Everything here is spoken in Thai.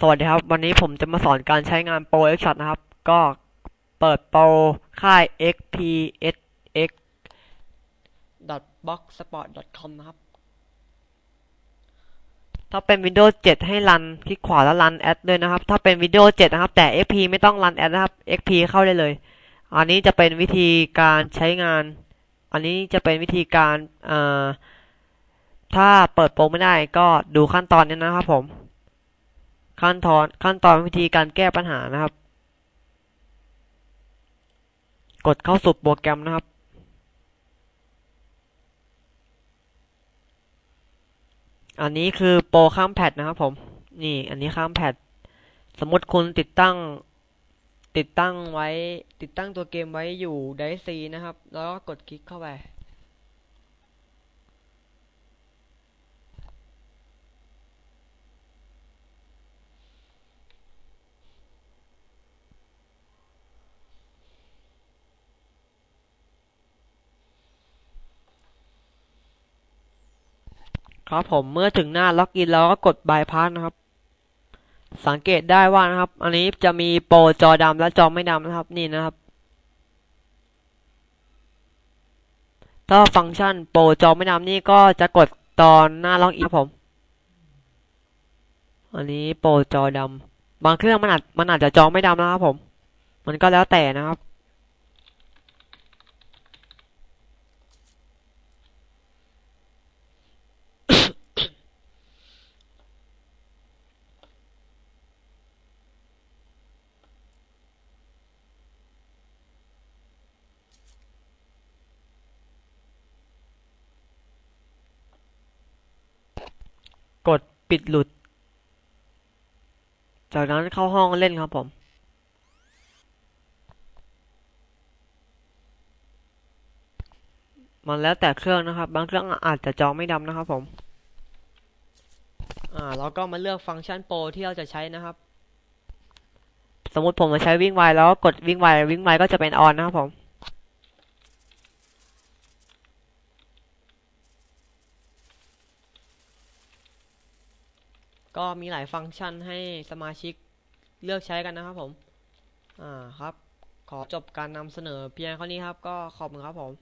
สวัสดีครับ วันนี้ผมจะมาสอนการใช้งานโปร X Shot นะครับ ก็เปิดโปรค่าย xpsx boxsport com นะครับ ถ้าเป็น Windows 7 ให้รันคลิกขวาแล้วรันแอดด้วยนะครับ ถ้าเป็น Windows 7 นะครับ แต่ XP ไม่ต้องรันแอดนะครับ XP เข้าได้เลย อันนี้จะเป็นวิธีการใช้งาน อันนี้จะเป็นวิธีการ ถ้าเปิดโปรไม่ได้ก็ดูขั้นตอนนี้นะครับผม ขั้นตอนขั้นตอนวิธีการแก้ปัญหานะครับ กดเข้าสู่โปรแกรมนะครับ อันนี้คือโปรข้ามแพทนะครับผม นี่อันนี้ข้ามแพทสมมติคุณติดตั้งติดตั้งไว้ติดตั้งตัวเกมไว้อยู่ไดซีนะครับ แล้วก็กดคลิกเข้าไป ครับผมเมื่อถึงหน้าล็อกอินแล้วก็กดบายพาสนะครับ สังเกตได้ว่านะครับ อันนี้จะมีโปรจอดำและจอไม่ดำนะครับนี่นะครับ ถ้าฟังก์ชันโปรจอไม่ดำนี่ก็จะกดตอนหน้าล็อกอินครับผม อันนี้โปรจอดำบางเครื่องมันอาจมันอาจจะจอไม่ดำนะครับผม มันก็แล้วแต่นะครับ กดปิดหลุด จากนั้นเข้าห้องเล่นครับผม มันแล้วแต่เครื่องนะครับ บางเครื่องอาจจะจอไม่ดำนะครับผม อ่าเราก็มาเลือกฟังก์ชันโปรที่เราจะใช้นะครับ สมมติผมมาใช้วิ่งไวแล้วกดวิ่งไววิ่งไวก็จะเป็นออนนะครับผม ก็มีหลายฟังก์ชันให้สมาชิกเลือกใช้กันนะครับผม อ่าครับ ขอจบการนำเสนอเพียงเท่านี้ครับ ก็ขอบคุณครับผม